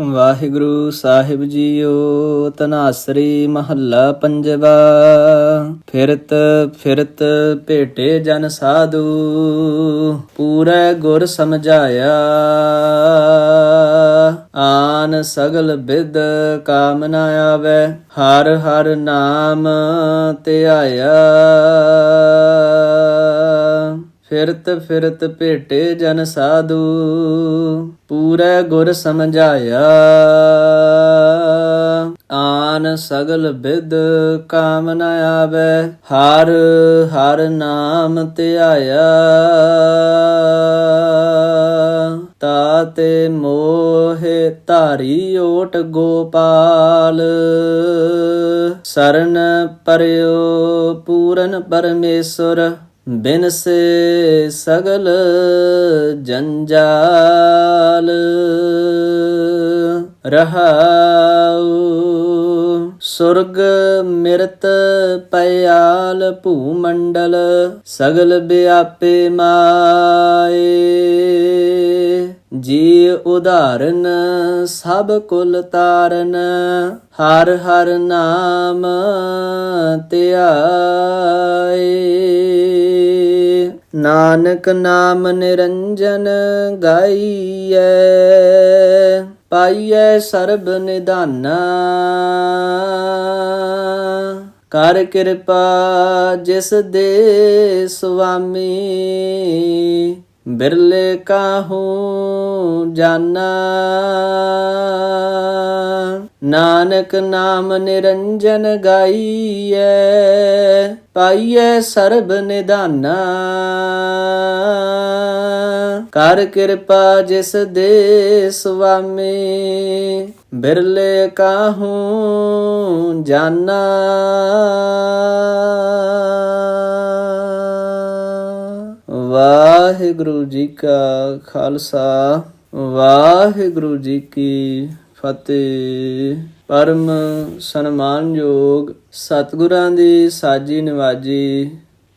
ਵਾਹਿਗੁਰੂ ਸਾਹਿਬ JIO, ਤਨਾਸਰੀ ਮਹੱਲਾ ਪੰਜਵਾ। ਫਿਰਤ ਫਿਰਤ ਭੇਟੇ ਜਨ ਸਾਧੂ, ਪੂਰੇ ਗੁਰ ਸਮਝਾਇਆ। ਆਨ ਸਗਲ ਬਿਦ ਕਾਮ ਨ ਆਵੇ, ਹਰ ਹਰ ਨਾਮ ਧਿਆਇਆ। ਫਿਰਤ ਫਿਰਤ ਭੇਟੇ ਜਨ ਸਾਧੂ ਪੂਰੇ ਗੁਰ ਸਮਝਾਇਆ। ਆਨ ਸਗਲ ਬਿਦ ਕਾਮ ਨ ਆਵੇ, ਹਰ ਹਰ ਨਾਮ ਧਿਆਇਆ। ਤਾਤੇ ਮੋਹਿ ਧਾਰੀ ਓਟ ਗੋਪਾਲ ਸਰਨ ਪਰਿਓ ਪੂਰਨ ਪਰਮੇਸ਼ਰ। ਬਿਨ ਸਗਲ ਜੰਜਾਲ ਰਹਾਉ ਸੁਰਗ ਮਿਰਤ ਪਿਆਲ ਭੂਮੰਡਲ ਸਗਲ ਬਿਆਪੇ ਮਾਏ। ਜੀ ਉਧਾਰਨ ਸਭ ਕੁਲ ਤਾਰਨ, ਹਰ ਹਰ ਨਾਮ ਧਿਆਏ ਨਾਨਕ ਨਾਮ ਨਿਰੰਜਨ ਗਾਈਐ, ਪਾਈਐ ਸਰਬ ਨਿਧਾਨਾ। ਕਰ ਕਿਰਪਾ ਜਿਸ ਦੇ ਸੁਆਮੀ ਬਿਰਲੇ ਕਾਹੂ ਜਾਨਾ? ਨਾਨਕ ਨਾਮ ਨਿਰੰਜਨ ਗਾਈਐ, ਪਾਈਐ ਸਰਬ ਨਿਧਾਨਾ ਕਰ ਕਿਰਪਾ ਜਿਸ ਦੇ ਸੁਆਮੀ, ਬਿਰਲੇ ਕਾਹੂ ਜਾਨਾ? ਵਾਹਿਗੁਰੂ ਜੀ ਕਾ ਖਾਲਸਾ, ਵਾਹਿਗੁਰੂ ਜੀ ਕੀ ਫਤਿਹ। ਪਰਮ ਸਨਮਾਨਯੋਗ ਸਤਿਗੁਰਾਂ ਦੀ ਸਾਜੀ ਨਿਵਾਜੀ,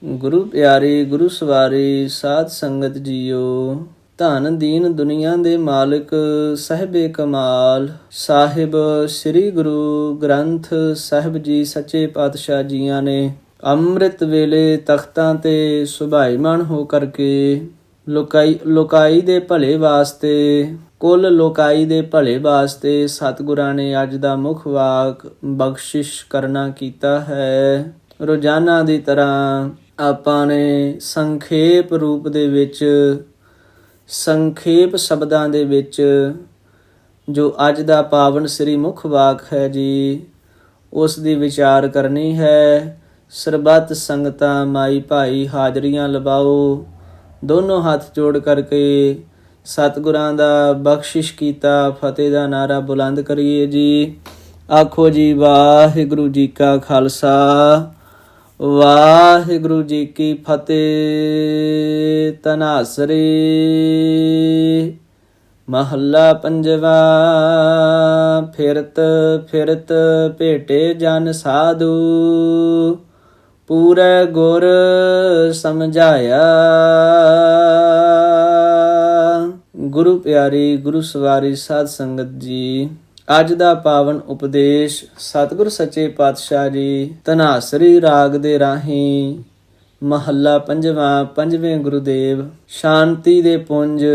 ਗੁਰੂ ਪਿਆਰੀ, ਗੁਰੂ ਸਵਾਰੀ, ਸਾਧ ਸੰਗਤ ਜੀਓ। ਧਨ ਦੀਨ ਦੁਨੀਆ ਦੇ ਮਾਲਕ, ਸਹਿਬੇ ਕਮਾਲ। ਸਾਹਿਬ ਸ੍ਰੀ ਗੁਰੂ ਗ੍ਰੰਥ ਸਾਹਿਬ ਜੀ ਸੱਚੇ ਪਾਤਸ਼ਾਹ ਜੀਆਂ ਨੇ ਅੰਮ੍ਰਿਤ ਵੇਲੇ ਤਖਤਾਂ ਤੇ ਸੁਭਾਈਮਾਨ ਹੋ ਕਰਕੇ ਲੋਕਾਈ ਲੋਕਾਈ ਦੇ ਭਲੇ ਵਾਸਤੇ, ਕੁੱਲ ਲੋਕਾਈ ਦੇ ਭਲੇ ਵਾਸਤੇ ਸਤਿਗੁਰਾਂ ਨੇ ਅੱਜ ਦਾ ਮੁੱਖ ਵਾਕ ਬਖਸ਼ਿਸ਼ ਕਰਨਾ ਕੀਤਾ ਹੈ। ਰੋਜ਼ਾਨਾ ਦੀ ਤਰ੍ਹਾਂ ਆਪਾਂ ਨੇ ਸੰਖੇਪ ਰੂਪ ਦੇ ਵਿੱਚ, ਸੰਖੇਪ ਸ਼ਬਦਾਂ ਦੇ ਵਿੱਚ ਜੋ ਅੱਜ ਦਾ ਪਾਵਨ ਸ੍ਰੀ ਮੁੱਖ ਵਾਕ ਹੈ ਜੀ, ਉਸ ਦੀ ਵਿਚਾਰ ਕਰਨੀ ਹੈ। ਸਰਬੱਤ ਸੰਗਤਾਂ ਮਾਈ ਭਾਈ ਹਾਜ਼ਰੀਆਂ ਲਵਾਓ। ਦੋਨੋਂ ਹੱਥ ਜੋੜ ਕਰਕੇ ਸਤਿਗੁਰਾਂ ਦਾ ਬਖਸ਼ਿਸ਼ ਕੀਤਾ, ਫਤਿਹ ਦਾ ਨਾਰਾ ਬੁਲੰਦ ਕਰੀਏ ਜੀ। ਆਖੋ ਜੀ, ਵਾਹਿਗੁਰੂ ਜੀ ਕਾ ਖਾਲਸਾ, ਵਾਹਿਗੁਰੂ ਜੀ ਕੀ ਫਤਿਹ। ਤਨਾਸਰੀ ਮਹੱਲਾ ਪੰਜਵਾ, ਫਿਰਤ ਫਿਰਤ ਭੇਟੇ ਜਨ ਸਾਧੂ। ਪੂਰੇ ਗੁਰ ਸਮਝਾਇਆ। ਗੁਰੂ ਪਿਆਰੀ, ਗੁਰੂ ਸਵਾਰੀ ਸਾਧ ਸੰਗਤ ਜੀ, ਅੱਜ ਦਾ ਪਾਵਨ ਉਪਦੇਸ਼ ਸਤਿਗੁਰ ਸੱਚੇ ਪਾਤਸ਼ਾਹ ਜੀ ਤਨਾਸਰੀ ਰਾਗ ਦੇ ਰਾਹੀਂ ਮਹੱਲਾ ਪੰਜਵਾਂ, ਪੰਜਵੇਂ ਗੁਰੂਦੇਵ, ਸ਼ਾਂਤੀ ਦੇ ਪੁੰਜ,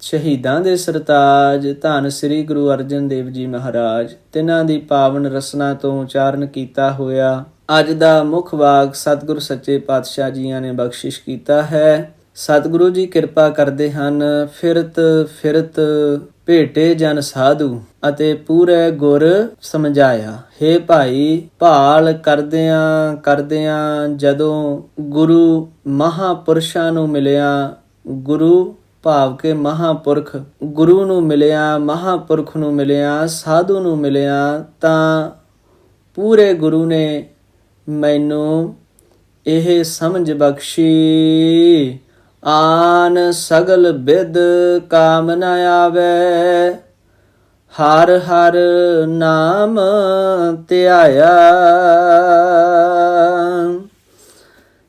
ਸ਼ਹੀਦਾਂ ਦੇ ਸਰਤਾਜ, ਧੰਨ ਸ੍ਰੀ ਗੁਰੂ ਅਰਜਨ ਦੇਵ ਜੀ ਮਹਾਰਾਜ, ਤਿਨਾਂ ਦੀ ਪਾਵਨ ਰਸਨਾ ਤੋਂ ਉਚਾਰਨ ਕੀਤਾ ਹੋਇਆ ਅੱਜ ਦਾ ਮੁੱਖ ਵਾਕ ਸਤਿਗੁਰ ਸੱਚੇ ਪਾਤਸ਼ਾਹ ਜੀਆਂ ਨੇ ਬਖਸ਼ਿਸ਼ ਕੀਤਾ ਹੈ। ਸਤਿਗੁਰੂ ਜੀ ਕਿਰਪਾ ਕਰਦੇ ਹਨ, ਫਿਰਤ ਫਿਰਤ, ਭੇਟੇ ਜਨ ਸਾਧੂ ਅਤੇ ਪੂਰੇ ਗੁਰ ਸਮਝਾਇਆ। हे ਭਾਈ, ਭਾਲ ਕਰਦਿਆਂ ਕਰਦਿਆਂ ਜਦੋਂ ਗੁਰੂ ਮਹਾਪੁਰਸ਼ਾਂ ਨੂੰ ਮਿਲਿਆ, ਗੁਰੂ ਭਾਵ ਕੇ ਮਹਾਪੁਰਖ, ਗੁਰੂ ਨੂੰ ਮਿਲਿਆ, ਮਹਾਪੁਰਖ ਨੂੰ ਮਿਲਿਆ, ਸਾਧੂ ਨੂੰ ਮਿਲਿਆ, ਤਾਂ ਪੂਰੇ ਗੁਰੂ ਨੇ ਮੈਨੂੰ ਇਹ ਸਮਝ ਬਖਸ਼ੀ। ਆਨ ਸਗਲ ਬਿਦ ਕਾਮ ਨ ਆਵੇ। ਹਰ ਹਰ ਨਾਮ ਧਿਆਇਆ।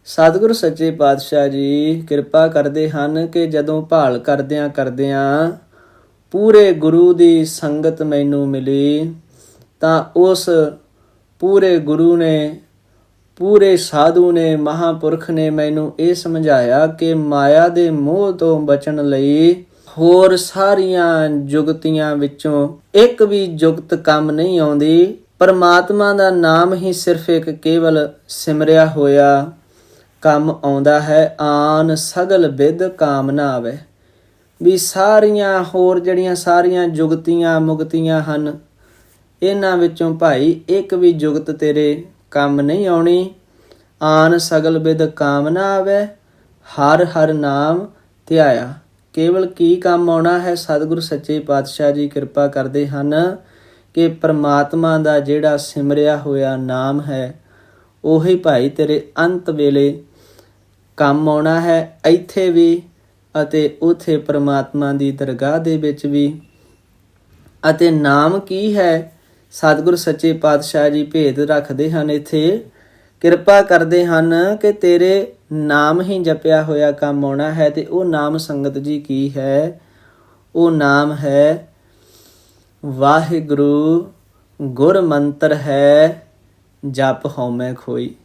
ਸਤਿਗੁਰ ਸੱਚੇ ਪਾਤਸ਼ਾਹ ਜੀ, ਕਿਰਪਾ ਕਰਦੇ ਹਨ ਕਿ ਜਦੋਂ ਭਾਲ ਕਰਦਿਆਂ ਕਰਦਿਆਂ ਪੂਰੇ ਗੁਰੂ ਦੀ ਸੰਗਤ ਮੈਨੂੰ ਮਿਲੀ, ਤਾਂ ਉਸ ਪੂਰੇ ਗੁਰੂ ਨੇ ਪੂਰੇ ਸਾਧੂ ਨੇ, ਮਹਾਪੁਰਖ ਨੇ ਮੈਨੂੰ ਇਹ ਸਮਝਾਇਆ ਕਿ ਮਾਇਆ ਦੇ ਮੋਹ ਤੋਂ ਬਚਣ ਲਈ ਹੋਰ ਸਾਰੀਆਂ ਜੁਗਤੀਆਂ ਵਿੱਚੋਂ ਇੱਕ ਵੀ ਜੁਗਤ ਕੰਮ ਨਹੀਂ ਆਉਂਦੀ। ਪਰਮਾਤਮਾ ਦਾ ਨਾਮ ਹੀ ਸਿਰਫ ਇੱਕ ਕੇਵਲ ਸਿਮਰਿਆ ਹੋਇਆ ਕੰਮ ਆਉਂਦਾ ਹੈ। ਆਨ ਸਗਲ ਵਿਦ ਕਾਮਨਾ ਆਵੇ ਵੀ ਸਾਰੀਆਂ ਹੋਰ ਜਿਹੜੀਆਂ ਸਾਰੀਆਂ ਜੁਗਤੀਆਂ, ਮੁਗਤੀਆਂ ਹਨ, ਇਹਨਾਂ ਵਿੱਚੋਂ ਭਾਈ ਇੱਕ ਵੀ ਜੁਗਤ ਤੇਰੇ ਕੰਮ ਨਹੀਂ ਆਉਣੀ। ਆਨ ਸਗਲ ਵਿਦ ਕਾਮ ਨਾ ਆਵੇ, ਹਰ ਹਰ ਨਾਮ ਧਿਆਇਆ। ਕੇਵਲ ਕੀ ਕੰਮ ਆਉਣਾ ਹੈ, ਸਤਿਗੁਰੂ ਸੱਚੇ ਪਾਤਸ਼ਾਹ ਜੀ ਕਿਰਪਾ ਕਰਦੇ ਹਨ ਕਿ ਪ੍ਰਮਾਤਮਾ ਦਾ ਜਿਹੜਾ ਸਿਮਰਿਆ ਹੋਇਆ ਨਾਮ ਹੈ, ਉਹੀ ਭਾਈ ਤੇਰੇ ਅੰਤ ਵੇਲੇ ਕੰਮ ਆਉਣਾ ਹੈ, ਇੱਥੇ ਵੀ ਅਤੇ ਉਥੇ ਪ੍ਰਮਾਤਮਾ ਦੀ ਦਰਗਾਹ ਦੇ ਵਿੱਚ ਵੀ। ਅਤੇ ਨਾਮ ਕੀ ਹੈ ਸਤਿਗੁਰ ਸੱਚੇ ਪਾਤਸ਼ਾਹ ਜੀ ਭੇਦ ਰੱਖਦੇ ਹਨ ਇੱਥੇ। ਕਿਰਪਾ ਕਰਦੇ ਹਨ ਕਿ ਤੇਰੇ ਨਾਮ ਹੀ ਜਪਿਆ ਹੋਇਆ ਕੰਮ ਆਉਣਾ ਹੈ ਤੇ ਉਹ ਨਾਮ ਸੰਗਤ ਜੀ ਕੀ ਹੈ? ਉਹ ਨਾਮ ਹੈ ਵਾਹਿਗੁਰੂ, ਗੁਰ ਮੰਤਰ ਹੈ, ਜਪ ਹਉਮੈ ਖੋਈ।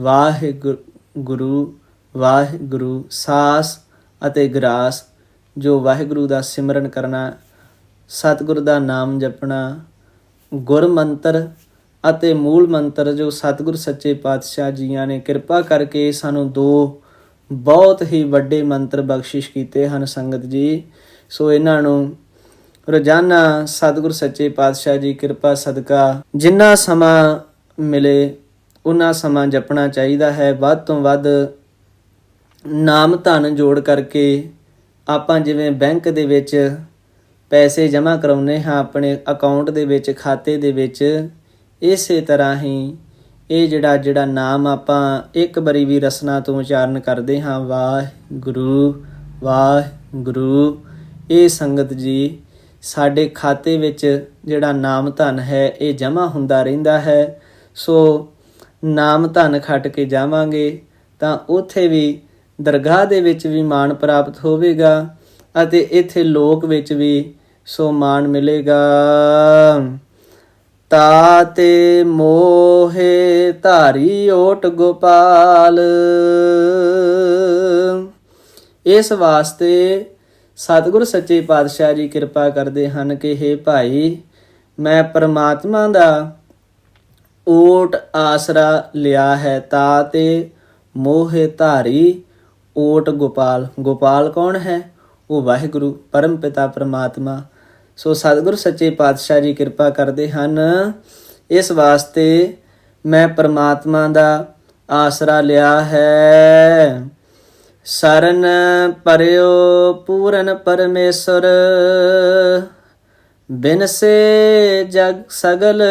ਵਾਹਿਗੁਰੂ ਵਾਹਿਗੁਰੂ, ਸਾਸ ਅਤੇ ਗਰਾਸ, ਜੋ ਵਾਹਿਗੁਰੂ ਦਾ ਸਿਮਰਨ ਕਰਨਾ, ਸਤਿਗੁਰ ਦਾ ਨਾਮ ਜਪਣਾ ਗੁਰ ਮੰਤਰ ਅਤੇ ਮੂਲ ਮੰਤਰ ਜੋ ਸਤਿਗੁਰ ਸੱਚੇ ਪਾਤਸ਼ਾਹ ਜੀਆਂ ਨੇ ਕਿਰਪਾ ਕਰਕੇ ਸਾਨੂੰ ਦੋ ਬਹੁਤ ਹੀ ਵੱਡੇ ਮੰਤਰ ਬਖਸ਼ਿਸ਼ ਕੀਤੇ ਹਨ ਸੰਗਤ ਜੀ। ਸੋ ਇਹਨਾਂ ਨੂੰ ਰੋਜ਼ਾਨਾ ਸਤਿਗੁਰ ਸੱਚੇ ਪਾਤਸ਼ਾਹ ਜੀ ਕਿਰਪਾ ਸਦਕਾ ਜਿੰਨਾ ਸਮਾਂ ਮਿਲੇ ਉਹਨਾਂ ਸਮਾਂ ਜਪਣਾ ਚਾਹੀਦਾ ਹੈ। ਵੱਧ ਤੋਂ ਵੱਧ ਨਾਮ ਧਨ ਜੋੜ ਕਰਕੇ ਆਪਾਂ ਜਿਵੇਂ ਬੈਂਕ ਦੇ ਵਿੱਚ ਪੈਸੇ ਜਮ੍ਹਾਂ ਕਰਾਉਨੇ ਹਾਂ ਆਪਣੇ ਅਕਾਊਂਟ ਦੇ ਵਿੱਚ, ਖਾਤੇ ਦੇ ਵਿੱਚ। ਇਸੇ ਤਰ੍ਹਾਂ ਹੀ ਇਹ ਜਿਹੜਾ ਜਿਹੜਾ ਨਾਮ ਆਪਾਂ ਇੱਕ ਵਾਰੀ ਵੀ ਰਸਨਾ ਤੋਂ ਉਚਾਰਨ ਕਰਦੇ ਹਾਂ, ਵਾਹਿਗੁਰੂ ਵਾਹਿਗੁਰੂ, ਇਹ ਸੰਗਤ ਜੀ ਸਾਡੇ ਖਾਤੇ ਵਿੱਚ ਜਿਹੜਾ ਨਾਮ ਧਨ ਹੈ, ਇਹ ਜਮ੍ਹਾਂ ਹੁੰਦਾ ਰਹਿੰਦਾ ਹੈ। ਸੋ ਨਾਮ ਧਨ ਖੱਟ ਕੇ ਜਾਵਾਂਗੇ ਤਾਂ ਉਥੇ ਵੀ ਦਰਗਾਹ ਦੇ ਵਿੱਚ ਵੀ ਮਾਣ ਪ੍ਰਾਪਤ ਹੋਵੇਗਾ ਅਤੇ ਇੱਥੇ ਲੋਕ ਵਿੱਚ ਵੀ ਸੋ ਮਾਣ ਮਿਲੇਗਾ। ਤਾਤੇ ਮੋਹੇ ਧਾਰੀ ਓਟ ਗੋਪਾਲ। ਇਸ ਵਾਸਤੇ ਸਤਿਗੁਰ ਸੱਚੇ ਪਾਤਸ਼ਾਹ ਜੀ ਕਿਰਪਾ ਕਰਦੇ ਹਨ ਕਿ हे ਭਾਈ, ਮੈਂ ਪਰਮਾਤਮਾ ਦਾ ਓਟ ਆਸਰਾ ਲਿਆ ਹੈ। ਤਾਤੇ ਮੋਹੇ ਧਾਰੀ ਓਟ ਗੋਪਾਲ। ਗੋਪਾਲ ਕੌਣ ਹੈ? ਉਹ ਵਾਹਿਗੁਰੂ ਪਰਮ ਪਿਤਾ ਪਰਮਾਤਮਾ। ਸੋ ਸਤਿਗੁਰ ਸੱਚੇ ਪਾਤਸ਼ਾਹ ਜੀ ਕਿਰਪਾ ਕਰਦੇ ਹਨ। ਇਸ ਵਾਸਤੇ ਮੈਂ ਪਰਮਾਤਮਾ ਦਾ ਆਸਰਾ ਲਿਆ ਹੈ। ਸਰਨ ਪਰਿਓ ਪੂਰਨ ਪਰਮੇਸ਼ਰ, ਬਿਨ ਸੇ ਜਗ ਸਗਲ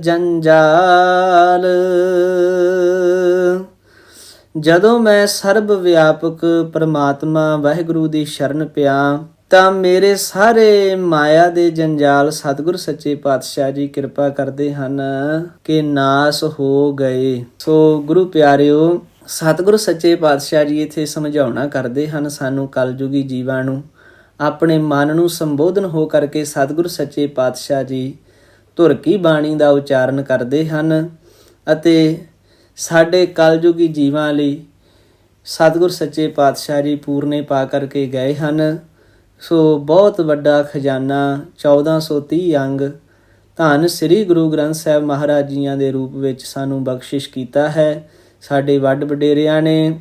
ਜੰਜਾਲ। ਜਦੋਂ ਮੈਂ ਸਰਬ ਵਿਆਪਕ ਪਰਮਾਤਮਾ ਵਾਹਿਗੁਰੂ ਦੀ ਸ਼ਰਨ ਪਿਆ ਤਾਂ ਮੇਰੇ ਸਾਰੇ ਮਾਇਆ ਦੇ ਜੰਜਾਲ ਸਤਿਗੁਰ ਸੱਚੇ ਪਾਤਸ਼ਾਹ ਜੀ ਕਿਰਪਾ ਕਰਦੇ ਹਨ ਕਿ ਨਾਸ ਹੋ ਗਏ। ਸੋ ਗੁਰੂ ਪਿਆਰਿਓ, ਸਤਿਗੁਰ ਸੱਚੇ ਪਾਤਸ਼ਾਹ ਜੀ ਇੱਥੇ ਸਮਝਾਉਣਾ ਕਰਦੇ ਹਨ ਸਾਨੂੰ ਕਲਯੁਗੀ ਜੀਵਾਂ ਨੂੰ ਆਪਣੇ ਮਨ ਨੂੰ ਸੰਬੋਧਨ ਹੋ ਕਰਕੇ ਸਤਿਗੁਰ ਸੱਚੇ ਪਾਤਸ਼ਾਹ ਜੀ ਧੁਰ ਕੀ ਬਾਣੀ ਦਾ ਉਚਾਰਨ ਕਰਦੇ ਹਨ ਅਤੇ ਸਾਡੇ ਕਲਯੁਗੀ ਜੀਵਾਂ ਲਈ ਸਤਿਗੁਰ ਸੱਚੇ ਪਾਤਸ਼ਾਹ ਜੀ ਪੂਰਨੇ ਪਾ ਕਰਕੇ ਗਏ ਹਨ। ਸੋ ਬਹੁਤ ਵੱਡਾ ਖਜ਼ਾਨਾ 1430 ਅੰਗ, ਧੰਨ ਸ੍ਰੀ ਗੁਰੂ ਗ੍ਰੰਥ ਸਾਹਿਬ ਮਹਾਰਾਜ ਜੀਆਂ ਦੇ ਰੂਪ ਵਿੱਚ ਸਾਨੂੰ ਬਖਸ਼ਿਸ਼ ਕੀਤਾ ਹੈ। ਸਾਡੇ ਵੱਡ ਵਡੇਰਿਆਂ ਨੇ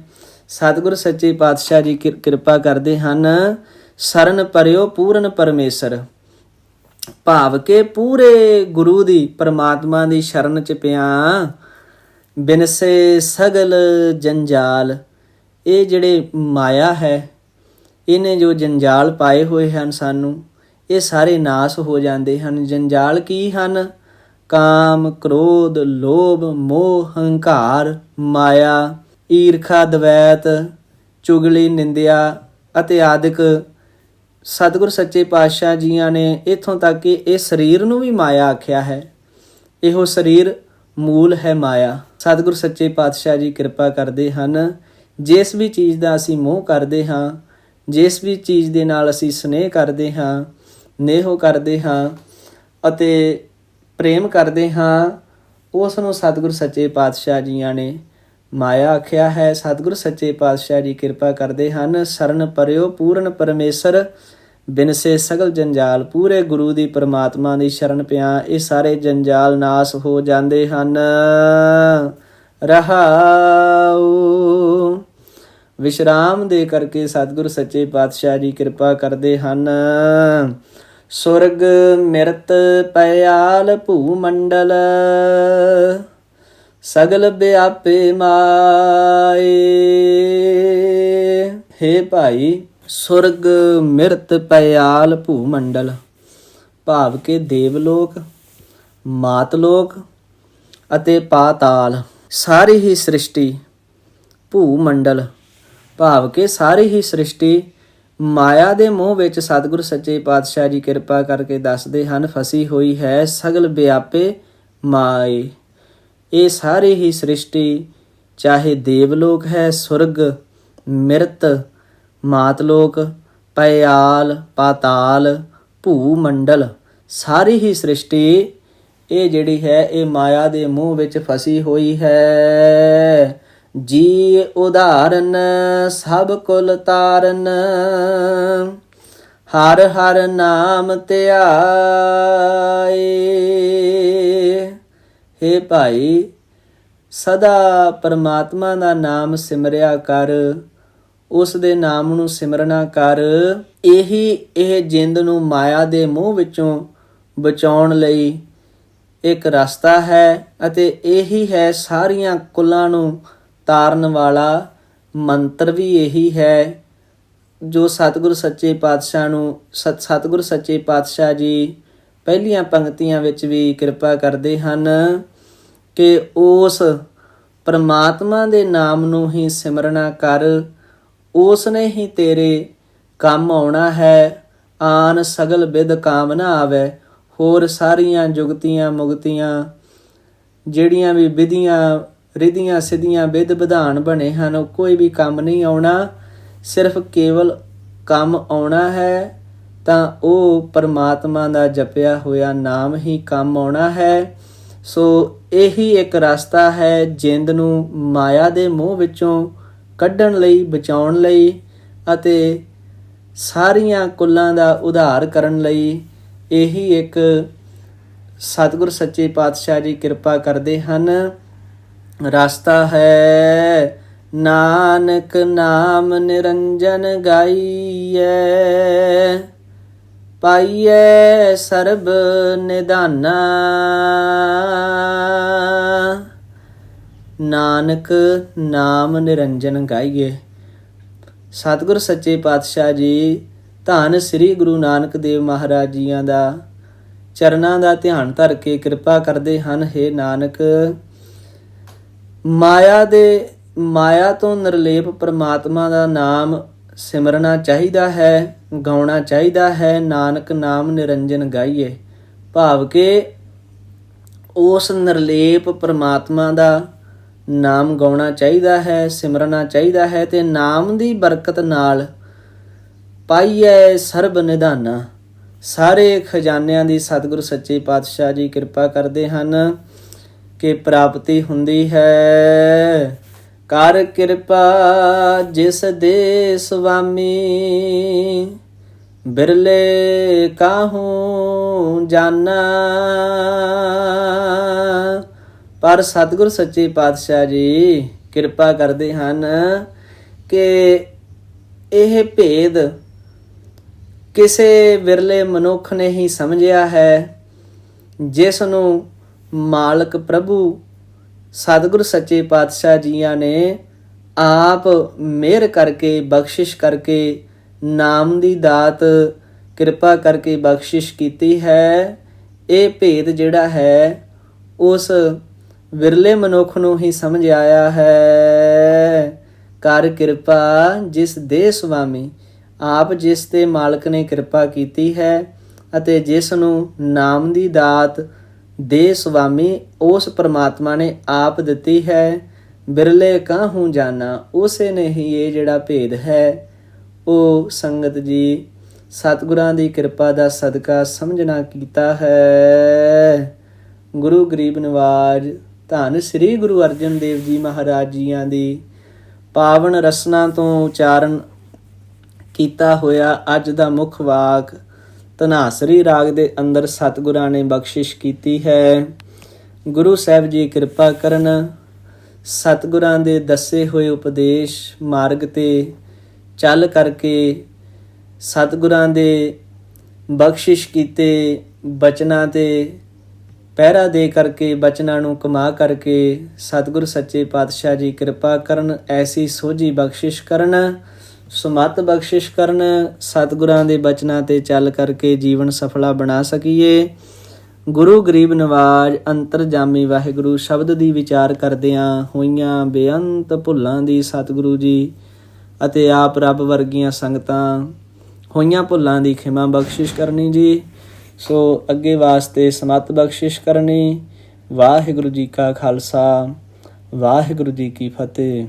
ਸਤਿਗੁਰ ਸੱਚੇ ਪਾਤਸ਼ਾਹ ਜੀ ਕਿਰ- ਕਿਰਪਾ ਕਰਦੇ ਹਨ। ਸਰਨ ਪਰਿਓ ਪੂਰਨ ਪਰਮੇਸ਼ਰ। ਭਾਵ ਕੇ ਪੂਰੇ ਗੁਰੂ ਦੀ ਪਰਮਾਤਮਾ ਦੀ ਸ਼ਰਨ ਚ ਪਿਆ। ਬਿਨਸੇ ਸਗਲ ਜੰਜਾਲ। ਇਹ ਜਿਹੜੇ ਮਾਇਆ ਹੈ ਇਹਨੇ ਜੋ ਜੰਜਾਲ ਪਾਏ ਹੋਏ ਹਨ ਸਾਨੂੰ, ਇਹ ਸਾਰੇ ਨਾਸ ਹੋ ਜਾਂਦੇ ਹਨ। ਜੰਜਾਲ ਕੀ ਹਨ? ਕਾਮ, ਕ੍ਰੋਧ, ਲੋਭ, ਮੋਹ, ਹੰਕਾਰ, ਮਾਇਆ, ਈਰਖਾ, ਦਵੈਤ, ਚੁਗਲੀ, ਨਿੰਦਿਆ ਅਤੇ ਆਦਿਕ। ਸਤਿਗੁਰ ਸੱਚੇ ਪਾਤਸ਼ਾਹ ਜੀਆਂ ਨੇ ਇਥੋਂ ਤੱਕ ਕਿ ਇਹ ਸਰੀਰ ਨੂੰ ਵੀ ਮਾਇਆ ਆਖਿਆ ਹੈ। ਇਹੋ ਸਰੀਰ ਮੂਲ ਹੈ ਮਾਇਆ। ਸਤਿਗੁਰ ਸੱਚੇ ਪਾਤਸ਼ਾਹ ਜੀ ਕਿਰਪਾ ਕਰਦੇ ਹਨ। ਜਿਸ ਵੀ ਚੀਜ਼ ਦਾ ਅਸੀਂ ਮੋਹ ਕਰਦੇ ਹਾਂ ਜਿਸ ਵੀ ਚੀਜ਼ ਦੇ ਨਾਲ ਅਸੀਂ ਸਨੇਹ ਕਰਦੇ ਹਾਂ, ਨੇਹੋ ਕਰਦੇ ਹਾਂ ਅਤੇ ਪ੍ਰੇਮ ਕਰਦੇ ਹਾਂ, ਉਸ ਨੂੰ ਸਤਿਗੁਰ ਸੱਚੇ ਪਾਤਸ਼ਾਹ ਜੀਆਂ ਨੇ ਮਾਇਆ ਆਖਿਆ ਹੈ। ਸਤਿਗੁਰ ਸੱਚੇ ਪਾਤਸ਼ਾਹ ਜੀ ਕਿਰਪਾ ਕਰਦੇ ਹਨ। ਸਰਨ ਪਰਿਓ ਪੂਰਨ ਪਰਮੇਸ਼ਰ, ਬਿਨਸੇ ਸਗਲ ਜੰਜਾਲ। ਪੂਰੇ ਗੁਰੂ ਦੀ ਪਰਮਾਤਮਾ ਦੀ ਸ਼ਰਨ ਪਿਆ, ਇਹ ਸਾਰੇ ਜੰਜਾਲ ਨਾਸ ਹੋ ਜਾਂਦੇ ਹਨ। ਰਹਾਉ। ਵਿਸ਼ਰਾਮ ਦੇ ਕਰਕੇ ਸਤਿਗੁਰ ਸੱਚੇ ਪਾਤਸ਼ਾਹ ਜੀ ਕਿਰਪਾ ਕਰਦੇ ਹਨ। ਸੁਰਗ ਮਿਰਤ ਪਿਆਲ ਭੂ ਮੰਡਲ ਸਗਲ ਵਿਆਪੇ ਮਾਏ। ਹੇ ਭਾਈ, ਸੁਰਗ ਮਿਰਤ ਪਿਆਲ ਭੂ ਮੰਡਲ ਭਾਵ ਕੇ ਦੇਵਲੋਕ, ਮਾਤਲੋਕ ਅਤੇ ਪਾਤਾਲ, ਸਾਰੀ ਹੀ ਸ੍ਰਿਸ਼ਟੀ ਭੂ ਮੰਡਲ ਭਾਵ ਕੇ ਸਾਰੀ ਹੀ ਸ੍ਰਿਸ਼ਟੀ ਮਾਇਆ ਦੇ ਮੋਹ ਵਿੱਚ ਸਤਿਗੁਰ ਸੱਚੇ ਪਾਤਸ਼ਾਹ ਜੀ ਕਿਰਪਾ ਕਰਕੇ ਦੱਸਦੇ ਹਨ, ਫਸੀ ਹੋਈ ਹੈ ਸਗਲ ਵਿਆਪੇ ਮਾਏ। ਇਹ ਸਾਰੀ ਹੀ ਸ੍ਰਿਸ਼ਟੀ ਚਾਹੇ ਦੇਵਲੋਕ ਹੈ, ਸੁਰਗ, ਮਿਰਤ, ਮਾਤਲੋਕ ਪਿਆਲ ਪਾਤਾਲ ਭੂ ਮੰਡਲ ਸਾਰੀ ਹੀ ਸ੍ਰਿਸ਼ਟੀ ਇਹ ਜਿਹੜੀ ਹੈ, ਇਹ ਮਾਇਆ ਦੇ ਮੂਹ ਵਿੱਚ ਫਸੀ ਹੋਈ ਹੈ। ਜੀ ਉਦਾਹਰਨ ਸਭ ਕੁਲ ਤਾਰਨ। ਹਰ ਹਰ ਨਾਮ ਧਿਆਏ। ਹੇ ਭਾਈ, ਸਦਾ ਪਰਮਾਤਮਾ ਦਾ ਨਾਮ ਸਿਮਰਿਆ ਕਰ। ਉਸ ਦੇ ਨਾਮ ਨੂੰ ਸਿਮਰਨਾ ਕਰ। ਇਹੀ ਇਹ ਜਿੰਦ ਨੂੰ ਮਾਇਆ ਦੇ ਮੋਹ ਵਿੱਚੋਂ ਬਚਾਉਣ ਲਈ ਇੱਕ ਰਸਤਾ ਹੈ ਅਤੇ ਇਹੀ ਹੈ ਸਾਰੀਆਂ ਕੁਲਾਂ ਨੂੰ ਤਾਰਨ ਵਾਲਾ ਮੰਤਰ ਵੀ ਇਹੀ ਹੈ, ਜੋ ਸਤਿਗੁਰ ਸੱਚੇ ਪਾਤਸ਼ਾਹ ਨੂੰ, ਸਤ, ਸਤਿਗੁਰ ਸੱਚੇ ਪਾਤਸ਼ਾਹ ਜੀ ਪਹਿਲੀਆਂ ਪੰਕਤੀਆਂ ਵਿੱਚ ਵੀ ਕਿਰਪਾ ਕਰਦੇ ਹਨ ਕਿ ਉਸ ਪਰਮਾਤਮਾ ਦੇ ਨਾਮ ਨੂੰ ਹੀ ਸਿਮਰਨਾ ਕਰ, ਉਸ ਨੇ ਹੀ ਤੇਰੇ ਕੰਮ ਆਉਣਾ ਹੈ, ਆਨ ਸਗਲ ਵਿਦ ਕਾਮਨਾ ਆਵੇ, ਹੋਰ ਸਾਰੀਆਂ ਜੁਗਤੀਆਂ ਮੁਗਤੀਆਂ, ਜਿਹੜੀਆਂ ਵੀ ਵਿਧੀਆਂ ਰਿਧੀਆਂ ਸਿਧੀਆਂ ਵਿਧ ਵਿਧਾਨ ਬਣੇ ਹਨ, ਕੋਈ ਵੀ ਕੰਮ ਨਹੀਂ ਆਉਣਾ, ਸਿਰਫ ਕੇਵਲ ਕੰਮ ਆਉਣਾ ਹੈ, ਤਾਂ ਉਹ ਪਰਮਾਤਮਾ ਦਾ ਜਪਿਆ ਹੋਇਆ ਨਾਮ ਹੀ ਕੰਮ ਆਉਣਾ ਹੈ। ਸੋ ਇਹੀ ਇੱਕ ਰਸਤਾ ਹੈ ਜਿੰਦ ਨੂੰ ਮਾਇਆ ਦੇ ਮੋਹ ਵਿੱਚੋਂ ਕੱਢਣ ਲਈ, ਬਚਾਉਣ ਲਈ ਅਤੇ ਸਾਰੀਆਂ ਕੁੱਲਾਂ ਦਾ ਉਧਾਰ ਕਰਨ ਲਈ। ਇਹੀ ਇੱਕ ਸਤਿਗੁਰ ਸੱਚੇ ਪਾਤਸ਼ਾਹ ਜੀ ਕਿਰਪਾ ਕਰਦੇ ਹਨ। ਰਸਤਾ ਹੈ। ਨਾਨਕ ਨਾਮ ਨਿਰੰਜਨ ਗਾਈਐ। ਪਾਈਐ ਸਰਬ ਨਿਧਾਨਾ। ਨਾਨਕ ਨਾਮ ਨਿਰੰਜਨ ਗਾਈਏ ਸਤਿਗੁਰ ਸੱਚੇ ਪਾਤਸ਼ਾਹ ਜੀ, ਧੰਨ ਸ੍ਰੀ ਗੁਰੂ ਨਾਨਕ ਦੇਵ ਮਹਾਰਾਜ ਜੀਆਂ ਦਾ। ਚਰਨਾਂ ਦਾ ਧਿਆਨ ਧਰ ਕੇ ਕਿਰਪਾ ਕਰਦੇ ਹਨ हे ਨਾਨਕ। ਮਾਇਆ ਦੇ, ਮਾਇਆ ਤੋਂ ਨਿਰਲੇਪ ਪਰਮਾਤਮਾ ਦਾ ਨਾਮ ਸਿਮਰਨਾ ਚਾਹੀਦਾ ਹੈ, ਗਾਉਣਾ ਚਾਹੀਦਾ ਹੈ, ਨਾਨਕ ਨਾਮ ਨਿਰੰਜਨ ਗਾਈਏ। ਭਾਵ ਕਿ ਉਸ ਨਿਰਲੇਪ ਪਰਮਾਤਮਾ ਦਾ ਨਾਮ ਗਾਉਣਾ ਚਾਹੀਦਾ ਹੈ, ਸਿਮਰਨਾ ਚਾਹੀਦਾ ਹੈ ਤੇ ਨਾਮ ਦੀ ਬਰਕਤ ਨਾਲ ਪਾਈਐ ਸਰਬ ਨਿਧਾਨਾ। ਸਾਰੇ ਖਜ਼ਾਨਿਆਂ ਦੀ ਸਤਿਗੁਰ ਸੱਚੇ ਪਾਤਸ਼ਾਹ ਜੀ ਕਿਰਪਾ ਕਰਦੇ ਹਨ। ਕਿ ਪ੍ਰਾਪਤੀ ਹੁੰਦੀ ਹੈ। ਕਰ ਕਿਰਪਾ ਜਿਸ ਦੇ ਸੁਆਮੀ ਬਿਰਲੇ ਕਾਹੂ ਜਾਨਾ। ਪਰ ਸਤਿਗੁਰ ਸੱਚੇ ਪਾਤਸ਼ਾਹ ਜੀ ਕਿਰਪਾ ਕਰਦੇ ਹਨ ਕਿ ਇਹ ਭੇਦ ਕਿਸੇ ਵਿਰਲੇ ਮਨੁੱਖ ਨੇ ਹੀ ਸਮਝਿਆ ਹੈ, ਜਿਸ ਨੂੰ ਮਾਲਕ ਪ੍ਰਭੂ, ਸਤਿਗੁਰ ਸੱਚੇ ਪਾਤਸ਼ਾਹ ਜੀਆਂ ਨੇ ਆਪ ਮਿਹਰ ਕਰਕੇ, ਬਖਸ਼ਿਸ਼ ਕਰਕੇ, ਨਾਮ ਦੀ ਦਾਤ, ਕਿਰਪਾ ਕਰਕੇ ਬਖਸ਼ਿਸ਼ ਕੀਤੀ ਹੈ। ਇਹ ਭੇਦ ਜਿਹੜਾ ਹੈ, ਉਸ ਵਿਰਲੇ ਮਨੁੱਖ ਨੂੰ ਹੀ ਸਮਝ ਆਇਆ ਹੈ। ਕਰ ਕਿਰਪਾ ਜਿਸ ਦੇ ਸੁਆਮੀ, ਆਪ ਜਿਸ ਤੇ ਮਾਲਕ ਨੇ ਕਿਰਪਾ ਕੀਤੀ ਹੈ ਅਤੇ ਜਿਸ ਨੂੰ ਨਾਮ ਦੀ ਦਾਤ ਦੇ ਸੁਆਮੀ ਉਸ ਪਰਮਾਤਮਾ ਨੇ ਆਪ ਦਿੱਤੀ ਹੈ, ਬਿਰਲੇ ਕਾਹੂ ਜਾਣਾ, ਉਸੇ ਨੇ ਹੀ ਇਹ ਜਿਹੜਾ ਭੇਦ ਹੈ। ਉਹ ਸੰਗਤ ਜੀ, ਸਤਿਗੁਰਾਂ ਦੀ ਕਿਰਪਾ ਦਾ ਸਦਕਾ ਸਮਝਣਾ ਕੀਤਾ ਹੈ। ਗੁਰੂ ਗਰੀਬ ਨਿਵਾਜ, ਧੰਨ ਸ੍ਰੀ ਗੁਰੂ ਅਰਜਨ ਦੇਵ ਜੀ ਮਹਾਰਾਜ ਜੀਆਂ ਦੀ ਪਾਵਨ ਰਸਨਾ ਤੋਂ ਉਚਾਰਨ ਕੀਤਾ ਹੋਇਆ ਅੱਜ ਦਾ ਮੁੱਖ ਵਾਕ ਧਨਾਸਰੀ ਰਾਗ ਦੇ ਅੰਦਰ ਸਤਿਗੁਰਾਂ ਨੇ ਬਖਸ਼ਿਸ਼ ਕੀਤੀ ਹੈ। ਗੁਰੂ ਸਾਹਿਬ ਜੀ ਕਿਰਪਾ ਕਰਨ ਸਤਿਗੁਰਾਂ ਦੇ ਦੱਸੇ ਹੋਏ ਉਪਦੇਸ਼ ਮਾਰਗ ਤੇ ਚੱਲ ਕਰਕੇ ਸਤਿਗੁਰਾਂ ਦੇ ਬਖਸ਼ਿਸ਼ ਕੀਤੇ ਬਚਨਾਂ ਤੇ ਪਹਿਰਾ ਦੇ ਕਰਕੇ ਬਚਨਾਂ ਨੂੰ ਕਮਾ ਕਰਕੇ ਸਤਿਗੁਰ ਸੱਚੇ ਪਾਤਸ਼ਾਹ ਜੀ ਕਿਰਪਾ ਕਰਨ, ਐਸੀ ਸੋਝੀ ਬਖਸ਼ਿਸ਼ ਕਰਨ। ਸੁਮਤ ਬਖਸ਼ਿਸ਼ ਕਰਨ, ਸਤਿਗੁਰਾਂ ਦੇ ਬਚਨਾਂ ਤੇ ਚੱਲ ਕਰਕੇ ਜੀਵਨ ਸਫਲਾ ਬਣਾ ਸਕੀਏ। ਗੁਰੂ ਗਰੀਬ ਨਵਾਜ ਅੰਤਰਜਾਮੀ ਵਾਹਿਗੁਰੂ ਸ਼ਬਦ ਦੀ ਵਿਚਾਰ ਕਰਦਿਆਂ ਹੋਈਆਂ ਬੇਅੰਤ ਭੁੱਲਾਂ ਦੀ ਸਤਿਗੁਰੂ ਜੀ ਅਤੇ ਆਪ ਰੱਬ ਵਰਗੀਆਂ ਸੰਗਤਾਂ ਹੋਈਆਂ ਭੁੱਲਾਂ ਦੀ ਖਿਮਾ ਬਖਸ਼ਿਸ਼ ਕਰਨੀ ਜੀ। ਸੋ ਅੱਗੇ ਵਾਸਤੇ ਸਮਤ ਬਖਸ਼ਿਸ਼ ਕਰਨੀ। ਵਾਹਿਗੁਰੂ ਜੀ ਕਾ ਖਾਲਸਾ, ਵਾਹਿਗੁਰੂ ਜੀ ਕੀ ਫਤਿਹ।